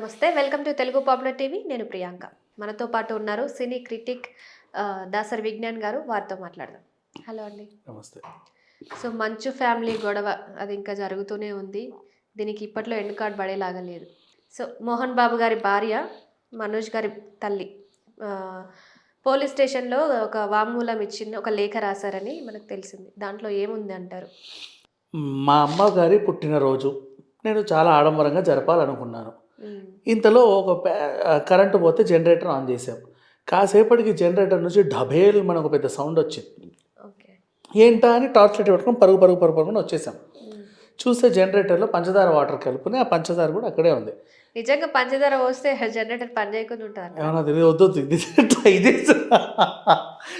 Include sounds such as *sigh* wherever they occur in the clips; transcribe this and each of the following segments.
నమస్తే welcome to Telugu popular TV. నేను ప్రియాంక. మనతో పాటు ఉన్నారు సినీ క్రిటిక్ దాసరి విజ్ఞాన్ గారు. వారితో మాట్లాడదాం. హలో అండి. నమస్తే. సో మంచు ఫ్యామిలీ గొడవ అది ఇంకా జరుగుతూనే ఉంది. దీనికి ఇప్పట్లో ఎండ్ కార్డ్ పడేలాగా లేదు. సో మోహన్ బాబు గారి భార్య మనోజ్ గారి తల్లి పోలీస్ స్టేషన్లో ఒక వాంగ్మూలం ఇచ్చింది ఒక లేఖ రాశారని మనకు తెలిసింది. దాంట్లో ఏముంది అంటారు? మా అమ్మగారి పుట్టినరోజు. నేను చాలా ఆడంబరంగా జరపాలనుకున్నాను. ఇంతలో ఒక కరెంటు పోతే జనరేటర్ ఆన్ చేసాం కాసేపటికి జనరేటర్ నుంచి డబేల్ మనకు పెద్ద సౌండ్ వచ్చింది. ఏంటా అని టార్చ్ లైట్ పెట్టుకొని పరుగు పరుగు పరుగు పరుగుని వచ్చేసాం. చూస్తే జనరేటర్లో పంచదార వాటర్ కలుపుని ఆ పంచదార కూడా అక్కడే ఉంది. నిజంగా పంచదార పోస్తే జనరేటర్ పని చేయకుండా ఉంటుంది ఏమన్నా తెలియదు వద్దు ఇది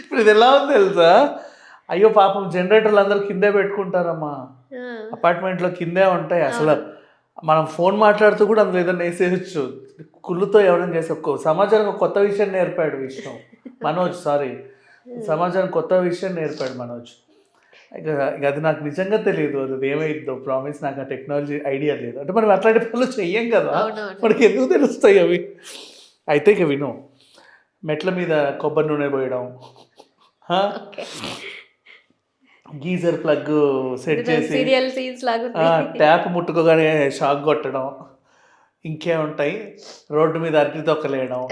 ఇప్పుడు ఇది ఎలా ఉంది తెలుసా? అయ్యో పాపం జనరేటర్లు అందరూ కిందే పెట్టుకుంటారమ్మా. అపార్ట్మెంట్లో కిందే ఉంటాయి అసలు. మనం ఫోన్ మాట్లాడుతూ కూడా అందులో ఏదైనా వేసేయచ్చు. కుళ్ళుతో ఎవరైనా చేసే ఒక్క సమాజానికి ఒక కొత్త విషయం నేర్పాడు విష్ణు. మనోజ్ సారీ సమాజానికి కొత్త విషయం నేర్పాడు మనోజ్. ఇక ఇక అది నాకు నిజంగా తెలియదు. అది ఏమైందో ప్రామిస్ నాకు ఆ టెక్నాలజీ ఐడియా లేదు. అంటే మనం అట్లాంటి పనులు చెయ్యం కదా. మనకి ఎందుకు తెలుస్తాయి అవి? అయితే ఇక విను. మెట్ల మీద కొబ్బరి నూనె పోయడం. గీజర్ ప్లగ్ సెట్ చేసి సీరియల్ సీన్స్ లాగా. ట్యాప్ ముట్టుకోగానే షాక్ కొట్టడం ఇంకేముంటాయి రోడ్డు మీద అరటి తొక్కలేయడం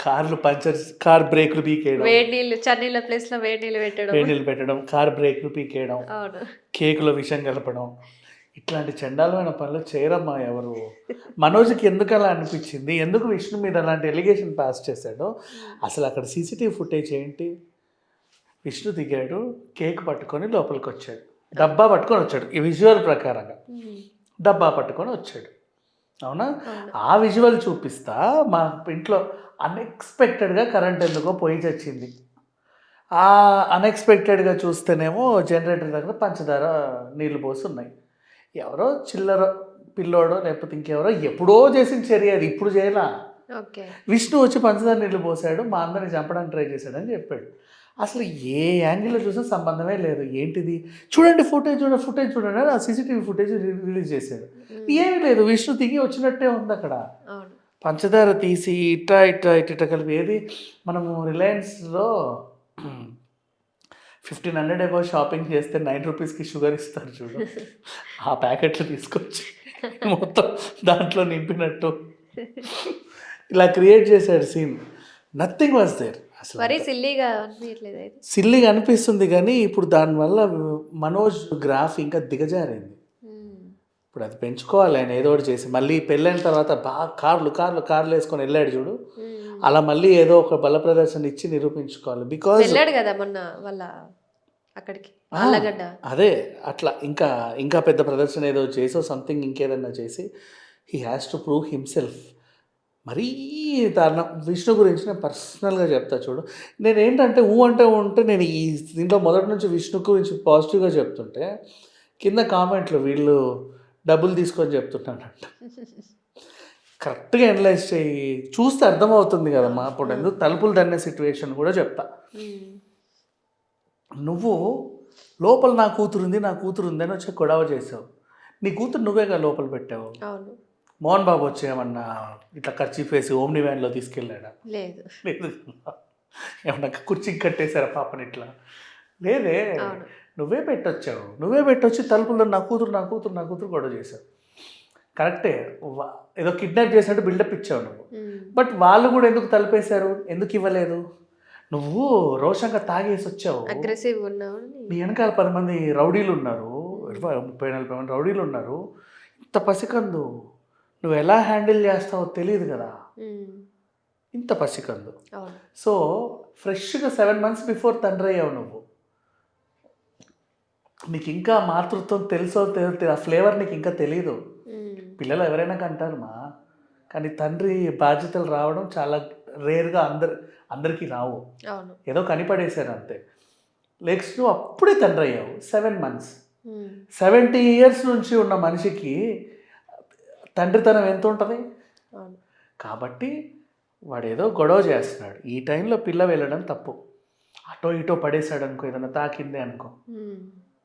కార్లు పంచర్ కార్ బ్రేక్లు పీకేయడం వేడి నీళ్ళు చన్నీళ్ళ ప్లేస్లో వేడి నీళ్ళు పెట్టడం. వేడిలు పెట్టడం కార్ బ్రేక్లు పీకేయడం కేకులో విషం కలపడం. ఇట్లాంటి చండాలమైన పనులు చేయరమ్మా ఎవరు? మనోజ్కి ఎందుకు అలా అనిపించింది? ఎందుకు విష్ణు మీద అలాంటి ఎలిగేషన్ పాస్ చేశాడో? అసలు అక్కడ సీసీటీవీ ఫుటేజ్ ఏంటి? విష్ణు దిగాడు కేక్ పట్టుకొని లోపలికి వచ్చాడు డబ్బా పట్టుకొని వచ్చాడు ఈ విజువల్ ప్రకారంగా. డబ్బా పట్టుకొని వచ్చాడు. అవునా? ఆ విజువల్ చూపిస్తా మా ఇంట్లో అన్ఎక్స్పెక్టెడ్గా కరెంట్ ఎందుకో పోయి చచ్చింది. ఆ అన్ఎక్స్పెక్టెడ్గా చూస్తేనేమో జనరేటర్ దగ్గర పంచదార నీళ్ళు పోసి ఉన్నాయి ఎవరో చిల్లర పిల్లోడో లేకపోతే ఇంకెవరో ఎప్పుడో చేసిన చర్య అది ఇప్పుడు చేయలా. ఓకే. విష్ణు వచ్చి పంచదార నీళ్ళు పోసాడు మా అందరిని చంపడానికి ట్రై చేశాడని చెప్పాడు. అసలు ఏ యాంగిల్లో చూసినా సంబంధమే లేదు. ఏంటిది? చూడండి ఫుటేజ్ చూడండి ఫుటేజ్ చూడండి అని ఆ సీసీటీవీ ఫుటేజ్ రిలీజ్ చేశాడు. ఉమ్, ఏమీ లేదు. విష్ణు దిగి వచ్చినట్టే ఉంది అక్కడ. పంచదార తీసి ఇట్ట ఇట్ట ఇట్ట ఇట్ట కలిపి ఏది? మనము రిలయన్స్లో ఫిఫ్టీన్ హండ్రెడ్ అబౌవ్ షాపింగ్ చేస్తే నైన్ రూపీస్కి షుగర్ ఇస్తారు చూడు. *laughs* ఆ ప్యాకెట్లు తీసుకొచ్చి మొత్తం దాంట్లో నింపినట్టు. *laughs* ఇలా క్రియేట్ చేశాడు సీన్. నథింగ్ వాజ్ దేర్ అసలు సిల్లీగా సిల్లిగా అనిపిస్తుంది కానీ ఇప్పుడు దానివల్ల మనోజ్ గ్రాఫ్ ఇంకా దిగజారింది. ఇప్పుడు అది పెంచుకోవాలి ఆయన ఏదో ఒకటి చేసి మళ్ళీ పెళ్ళైన తర్వాత బాగా కార్లు కార్లు కార్లు వేసుకొని వెళ్ళాడు చూడు. అలా మళ్ళీ ఏదో ఒక బల ప్రదర్శన ఇచ్చి నిరూపించుకోవాలి. బికాజ్ వెళ్ళాడు కదా మొన్న వాళ్ళ అక్కడికి అదే అట్లా ఇంకా ఇంకా పెద్ద ప్రదర్శన ఏదో చేసో సంథింగ్ ఇంకేదన్నా చేసి he has to prove himself మరీ దారుణం. విష్ణు గురించి నేను పర్సనల్గా చెప్తా చూడు. నేను ఏంటంటే ఊ అంటే అంటే నేను ఈ దీంట్లో మొదటి నుంచి విష్ణు గురించి పాజిటివ్గా చెప్తుంటే కింద కామెంట్లు వీళ్ళు డబ్బులు తీసుకొని చెప్తున్నానంట కరెక్ట్గా అనలైజ్ చేయి. చూస్తే అర్థమవుతుంది కదమ్మా. అప్పుడు ఎందుకు తలుపులు తన్నే సిచ్యువేషన్ కూడా చెప్తా. నువ్వు లోపల నా కూతురు ఉంది నా కూతురు ఉంది అని వచ్చి గొడవ చేసావు. నీ కూతురు నువ్వేగా లోపల పెట్టావు? మోహన్ బాబు వచ్చి ఏమన్నా ఇట్లా ఖర్చు వేసి ఓమ్ని వ్యాన్లో తీసుకెళ్ళాడా? లేదు. లేదు. ఏమన్నా కుర్చీకి కట్టేశారా పాపని ఇట్లా? లేదే. నువ్వే పెట్టొచ్చావు. నువ్వే పెట్టొచ్చి తలుపుల్లో నా కూతురు నా కూతురు నా కూతురు గొడవ చేసావు కరెక్టే. ఏదో కిడ్నాప్ చేసినట్టు బిల్డప్ ఇచ్చావు నువ్వు. బట్ వాళ్ళు కూడా ఎందుకు తలిపేశారు? ఎందుకు ఇవ్వలేదు? నువ్వు రోషంగా తాగేసి వచ్చావు. అగ్రెసివ్ ఉన్నావు నీ వెనకాల పది మంది రౌడీలు ఉన్నారు. ముప్పై నలభై మంది రౌడీలు ఉన్నారు. ఇంత పసికందు. నువ్వు ఎలా హ్యాండిల్ చేస్తావో తెలియదు కదా. ఇంత పసికందు. సో ఫ్రెష్గా సెవెన్ మంత్స్ బిఫోర్ తండ్రి అయ్యావు నువ్వు. నీకు ఇంకా మాతృత్వం తెలుసో తెలి ఆ ఫ్లేవర్ నీకు ఇంకా తెలియదు పిల్లలు ఎవరైనా కంటారు మా కానీ తండ్రి బాధ్యతలు రావడం చాలా రేర్గా అందరు అందరికీ రావు. ఏదో కనిపడేశారు అంతే నెక్స్ట్ నువ్వు అప్పుడే తండ్రి అయ్యావు సెవెన్ మంత్స్. సెవెంటీ ఇయర్స్ నుంచి ఉన్న మనిషికి తండ్రితనం ఎంత ఉంటుంది కాబట్టి వాడు ఏదో గొడవ చేస్తున్నాడు. ఈ టైంలో పిల్ల వెళ్ళడం తప్పు. అటో ఇటో పడేశాడు అనుకో ఏదైనా తాకిందే అనుకో.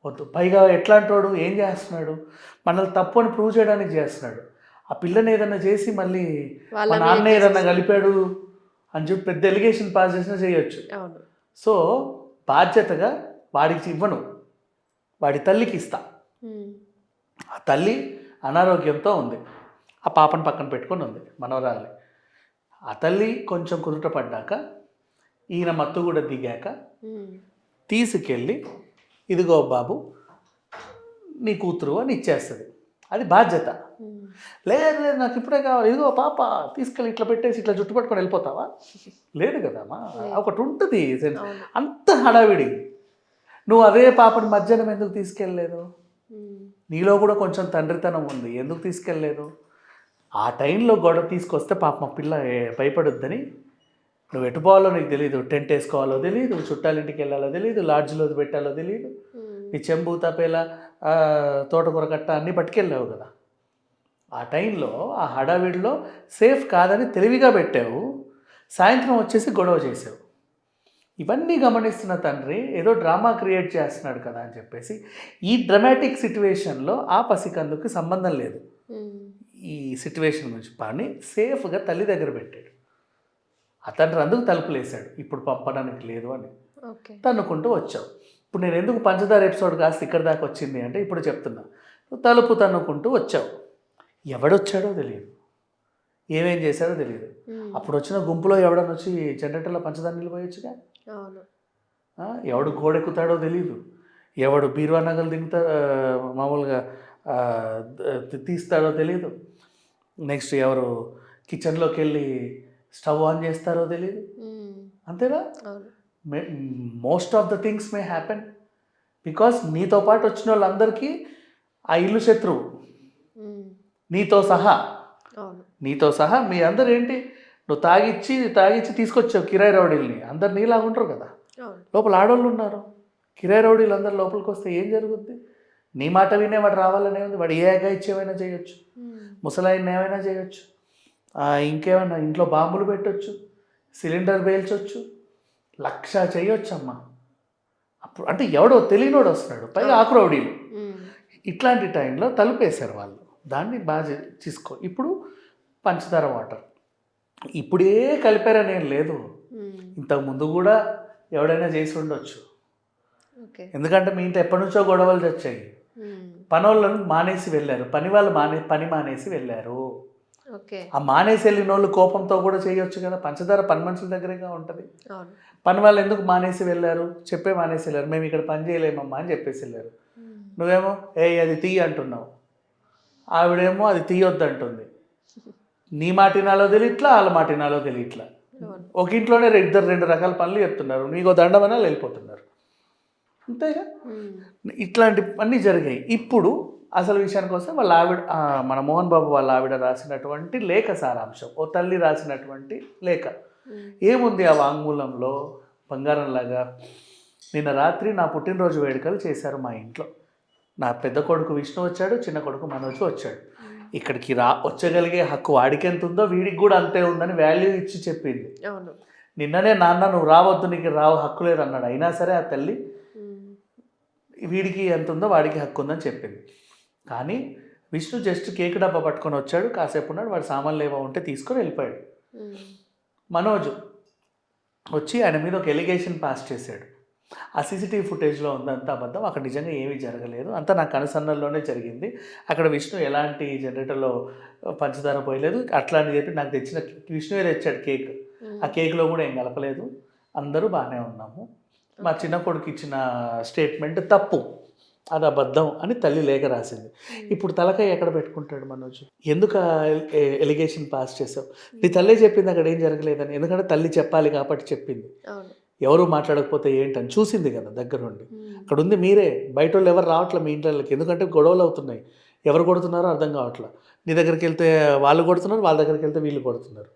వద్దు. పైగా ఎట్లాంటి వాడు ఏం చేస్తున్నాడు? మనల్ని తప్పు అని ప్రూవ్ చేయడానికి చేస్తున్నాడు. ఆ పిల్లని ఏదన్నా చేసి మళ్ళీ మా నాన్న ఏదన్నా కలిపాడు అని చెప్పి పెద్ద ఎలిగేషన్ పాస్ చేసినా చేయొచ్చు. సో బాధ్యతగా వాడికి ఇవ్వను. వాడి తల్లికి ఇస్తా. ఆ తల్లి అనారోగ్యంతో ఉంది. ఆ పాపను పక్కన పెట్టుకొని ఉంది మనవరాల్ని ఆ తల్లి కొంచెం కుదుట పడ్డాక ఈయన మత్తు కూడా దిగాక. తీసుకెళ్ళి ఇదిగో బాబు నీ కూతురు అని ఇచ్చేస్తుంది. అది బాధ్యత. లేదు లేదు నాకు ఇప్పుడే కావాలి. ఇదిగో పాప తీసుకెళ్ళి ఇట్లా పెట్టేసి ఇట్లా జుట్టు పట్టుకొని వెళ్ళిపోతావా? లేదు కదమ్మా ఒకటి ఉంటుంది. అంత హడావిడి. నువ్వు అదే పాపని మధ్యాహ్నం ఎందుకు తీసుకెళ్ళలేదు. నీలో కూడా కొంచెం తండ్రితనం ఉంది. ఎందుకు తీసుకెళ్ళలేదు? ఆ టైంలో గొడవ తీసుకొస్తే పాప మా పిల్ల భయపడొద్దని. నువ్వు ఎటు పోవాలో నీకు తెలియదు టెంట్ వేసుకోవాలో తెలియదు చుట్టాలింటికి వెళ్ళాలో తెలియదు లాడ్జ్లో పెట్టాలో తెలియదు. నీ చెంబు తపేల తోటకూర కట్ట అన్నీ పట్టుకెళ్ళావు కదా. ఆ టైంలో ఆ హడావిడిలో సేఫ్ కాదని తెలివిగా పెట్టావు. సాయంత్రం వచ్చేసి గొడవ చేసావు ఇవన్నీ గమనిస్తున్న తండ్రి ఏదో డ్రామా క్రియేట్ చేస్తున్నాడు కదా అని చెప్పేసి ఈ డ్రమాటిక్ సిచ్యువేషన్లో ఆ పసికందుకు సంబంధం లేదు. ఈ సిచ్యువేషన్ గురించి పని సేఫ్గా తల్లి దగ్గర పెట్టాడు. తండ్రి అందుకు తలుపులేశాడు. ఇప్పుడు పంపడానికి లేదు అని. తన్నుకుంటూ వచ్చావు. ఇప్పుడు నేను ఎందుకు పంచదార ఎపిసోడ్ కాస్త ఇక్కడ దాకా వచ్చింది? అంటే ఇప్పుడు చెప్తున్నా. తలుపు తన్నుకుంటూ వచ్చావు. ఎవడొచ్చాడో తెలియదు. ఏమేం చేశాడో తెలియదు. అప్పుడు వచ్చిన గుంపులో ఎవడన్నా వచ్చి జనరేటర్లో పంచదార నిలిపోయొచ్చుగా ఎవడు గోడెక్కుతాడో తెలియదు ఎవడు బీరువా నగలు దిగుతా మామూలుగా తీస్తాడో తెలియదు నెక్స్ట్ ఎవరు కిచెన్లోకి వెళ్ళి స్టవ్ ఆన్ చేస్తారో తెలియదు. అంతేనా? Most of the things may happen because నీతో పాటు వచ్చిన వాళ్ళందరికీ ఆ ఇల్లు శత్రువు. నీతో సహా. నీతో సహా మీ అందరు ఏంటి నువ్వు తాగిచ్చి తాగిచ్చి తీసుకొచ్చావు కిరాయి రౌడీల్ని. అందరు నీలాగా ఉంటారు కదా లోపల ఆడవాళ్ళు ఉన్నారు కిరాయి రౌడీలు అందరు లోపలికి వస్తే ఏం జరుగుద్ది? నీ మాట వినే వాడు రావాలనే ఉంది. వాడు ఏ అగాయిచ్చేమైనా చేయొచ్చు. ఉమ్. ముసలాయిని ఏమైనా చేయొచ్చు. ఇంకేమైనా ఇంట్లో బాంబులు పెట్టొచ్చు. సిలిండర్ పేల్చొచ్చు. లక్ష చేయొచ్చు అమ్మ అప్పుడు అంటే ఎవడో తెలియనోడు వస్తున్నాడు. పైగా ఆకురౌడీలు ఉమ్. ఇట్లాంటి టైంలో తలుపేశారు వాళ్ళు. దాన్ని బాగా తీసుకో. ఇప్పుడు పంచదార వాటర్. ఇప్పుడే కలిపారని ఏం లేదు. ఉమ్. ఇంతకు ముందు కూడా ఎవడైనా చేసి ఉండొచ్చు. ఎందుకంటే మీ ఇంట్లో ఎప్పటి నుంచో గొడవలు తెచ్చాయి. ఉమ్. పనోళ్ళను మానేసి వెళ్ళారు. పని వాళ్ళు మానే పని మానేసి వెళ్ళారు. ఓకే. ఆ మానేసి వెళ్ళిన వాళ్ళు కోపంతో కూడా చేయొచ్చు కదా. పంచదార పని మనుషుల దగ్గరేగా ఉంటుంది. పని వాళ్ళు ఎందుకు మానేసి వెళ్ళారు? చెప్పే మానేసి వెళ్ళారు. మేము ఇక్కడ పని చేయలేమమ్మా అని చెప్పేసి వెళ్ళారు. ఉమ్. నువ్వేమో ఏ అది తీయ అంటున్నావు. ఆవిడేమో అది తీయొద్దు అంటుంది. *laughs* నీ మాటినాలో తెలియట్లా వాళ్ళ మాటినాలో తెలియట్లా. ఒక ఇంట్లోనే ఇద్దరు రెండు రకాల పనులు చెప్తున్నారు. నీకో దండమనా వెళ్ళిపోతున్నారు అంతేగా. ఇట్లాంటి అన్నీ జరిగాయి. ఇప్పుడు అసలు విషయానికి వస్తే వాళ్ళ ఆవిడ మన మోహన్ బాబు వాళ్ళ ఆవిడ రాసినటువంటి లేఖ సారాంశం. ఓ తల్లి రాసినటువంటి లేఖ. ఏముంది ఆ వాంగ్మూలంలో? బంగారంలాగా నిన్న రాత్రి నా పుట్టినరోజు వేడుకలు చేశారు మా ఇంట్లో. నా పెద్ద కొడుకు విష్ణు వచ్చాడు చిన్న కొడుకు మనోజ్ వచ్చాడు. ఇక్కడికి రా వచ్చగలిగే హక్కు వాడికి ఎంత ఉందో వీడికి కూడా అంతే ఉందని వాల్యూ ఇచ్చి చెప్పింది. నిన్ననే నాన్న నువ్వు రావద్దు నీకు రావు హక్కు లేదు అన్నాడు అయినా సరే ఆ తల్లి. వీడికి ఎంత ఉందో వాడికి హక్కు ఉందని చెప్పింది. కానీ విష్ణు జస్ట్ కేక్ డబ్బా పట్టుకొని వచ్చాడు కాసేపు ఉన్నాడు వాడు సామాన్లు ఏమో ఉంటే తీసుకొని వెళ్ళిపోయాడు. మనోజ్ వచ్చి ఆయన మీద ఒక ఎలిగేషన్ పాస్ చేశాడు. ఆ సీసీటీవీ ఫుటేజ్లో ఉందంతా అబద్ధం అక్కడ నిజంగా ఏమీ జరగలేదు. అంతా నా కనుసన్నల్లోనే జరిగింది. అక్కడ విష్ణు ఎలాంటి జనరేటర్లో పంచదార పోయలేదు. అట్లా అని చెప్పి నాకు తెచ్చిన విష్ణువే తెచ్చాడు కేక్. ఆ కేక్లో కూడా ఏం కలపలేదు. అందరూ బాగానే ఉన్నాము. మా చిన్న కొడుకు ఇచ్చిన స్టేట్మెంట్ తప్పు అది అబద్ధం అని తల్లి లేఖ రాసింది. ఇప్పుడు తలకాయ ఎక్కడ పెట్టుకుంటాడు మనోజ్? ఎందుకు ఎలిగేషన్ పాస్ చేసావు? నీ తల్లే చెప్పింది అక్కడ ఏం జరగలేదని ఎందుకంటే తల్లి చెప్పాలి కాబట్టి చెప్పింది. ఎవరు మాట్లాడకపోతే ఏంటని చూసింది కదా దగ్గరుండి. అక్కడ ఉంది మీరే బయట వాళ్ళు ఎవరు రావట్లే మీ ఇంట్లోకి ఎందుకంటే గొడవలు అవుతున్నాయి. ఎవరు కొడుతున్నారో అర్థం కావట్లే. నీ దగ్గరికి వెళ్తే వాళ్ళు కొడుతున్నారు వాళ్ళ దగ్గరికి వెళ్తే వీళ్ళు కొడుతున్నారు.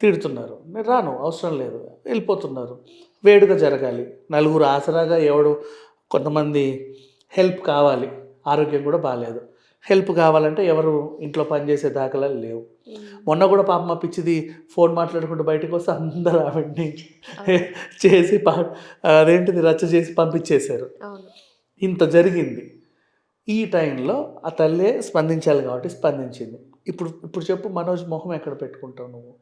తిడుతున్నారు. నేను రాను అవసరం లేదు. వెళ్ళిపోతున్నారు. వేడుక జరగాలి. నలుగురు ఆసరాగా ఎవడు కొంతమంది హెల్ప్ కావాలి. ఆరోగ్యం కూడా బాగాలేదు హెల్ప్ కావాలంటే ఎవరు ఇంట్లో పనిచేసే దాఖలాలు లేవు. మొన్న కూడా పాప మా పిచ్చిది ఫోన్ మాట్లాడుకుంటూ బయటకు వస్తే అందరూ ఆవిడ్ని చేసి పా అదేంటిది రచ్చ చేసి పంపించేశారు. ఇంత జరిగింది. ఈ టైంలో ఆ తల్లే స్పందించాలి కాబట్టి స్పందించింది. ఇప్పుడు ఇప్పుడు చెప్పు మనోజ్ మొహం ఎక్కడ పెట్టుకుంటావు నువ్వు?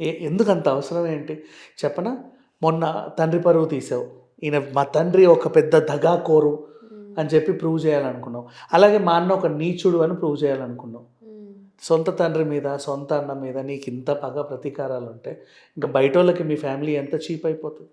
ఎందుకు అంత అవసరం ఏంటి? చెప్పనా? మొన్న తండ్రి పరువు తీసావు. ఈయన మా తండ్రి ఒక పెద్ద దగాకోరు ఉమ్, అని చెప్పి ప్రూవ్ చేయాలనుకున్నావు. అలాగే మా అన్న ఒక నీచుడు అని ప్రూవ్ చేయాలనుకున్నావు. ఉమ్. సొంత తండ్రి మీద సొంత అన్న మీద నీకు ఇంత పగ ప్రతీకారాలు ఉంటే ఇంకా బయట వాళ్ళకి మీ ఫ్యామిలీ ఎంత చీప్ అయిపోతుంది?